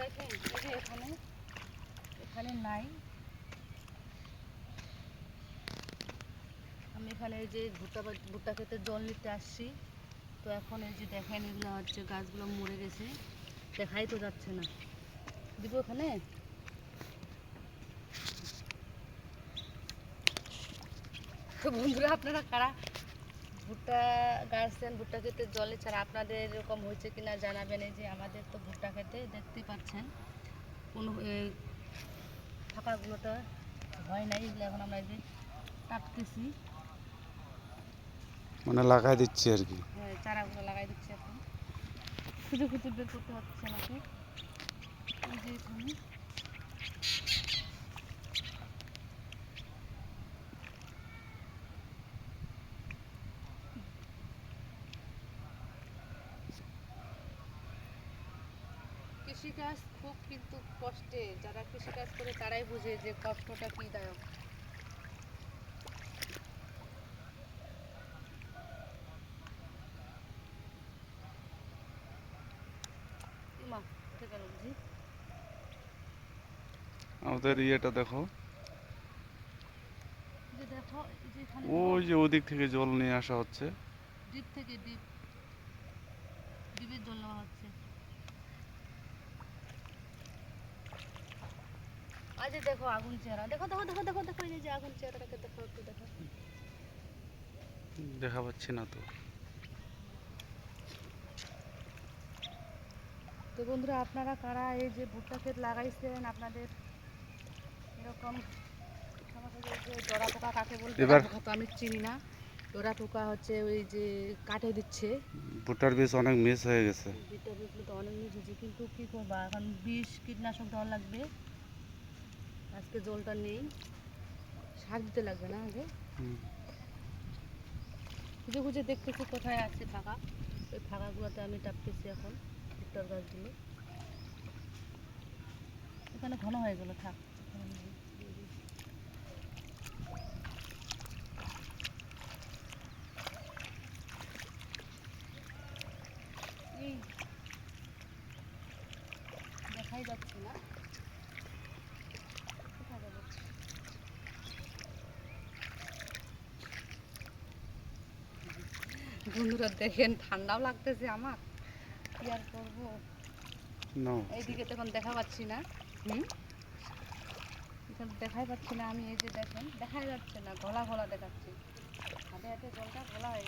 দেখেন এখানে এখানে নাই। আমি এখানে এই যে ভুট্টা ভুট্টা খেতে জল নিতে আসছি। তো এখন এই যে দেখেন, এগুলো হচ্ছে গাছগুলো মরে গেছে। দেখাই তো যাচ্ছে না। দিব বন্ধুরা, আপনারা কারা ভুট্টা গাছছেন ভুট্টা খেতে জলে ছাড়া আপনাদের এরকম হয়েছে কিনা জানাবেন। এই যে আমাদের তো ভুট্টা খেতে দেখতে পাচ্ছেন কোনো ফাঁকাগুলোতে হয় নাই এগুলো এখন আমরা এই যে কাটতেছি। মানে লাগাই দিচ্ছি আর কি। হ্যাঁ, চারাগুলো লাগাই দিচ্ছি এখন। খুঁজে খুঁজে বের করতে হচ্ছে আমাকে। এই যে এখানে। কৃষিকাজ খুব কিন্তু কষ্টে যারা কৃষিকাজ করে তারাই বুঝে যে কষ্টটা কী দায়ক। আমাদের ইয়েটা দেখো। ওই যে ওদিক থেকে জল নিয়ে আসা হচ্ছে। ডিপ থেকে ডিপ ডিপের জল নেওয়া হচ্ছে। আজ দেখো আগুন চেহারা। দেখো দেখো দেখো দেখো দেখো এই যে আগুন চেহারাটাকে দেখো একটু দেখো। দেখা পাচ্ছি না তো। তো বন্ধুরা আপনারা কারা এই যে ভুট্টা ক্ষেত লাগাইছেন আপনাদের এরকম আমাদের এই যে ডরা পোকা কাকে বলবে এবার- ডরা পোকা তো আমি চিনি না। ডরা পোকা হচ্ছে ওই যে কাটে দিচ্ছে। ভুট্টার বীজ অনেক মিস হয়ে গেছে। বিটা বিটগুলো তো অনেক মিস হয়েছে কিন্তু কী করবা? এখন বিষ কীটনাশক দেওয়া লাগবে। আজকে জলটা নেই। সার দিতে লাগবে না আগে। খুঁজে খুঁজে দেখতেছি কোথায় আছে ফাঁকা ওই ফাঁকাগুলোতে আমি টাপতেছি এখন ভুট্টার গাছগুলো এখানে ঘন হয়ে গেল থাক। এই দেখাই যাচ্ছে না কোথায় গেল? বন্ধুরা দেখেন ঠান্ডাও লাগতেছে আমার। কি আর করব? এইদিকে তখন দেখা পাচ্ছি না। হুম? দেখাই পাচ্ছি না আমি এই যে দেখেন দেখাই যাচ্ছে না গলা গলা দেখাচ্ছি। হাতে হাতে জলটা গলা হয়ে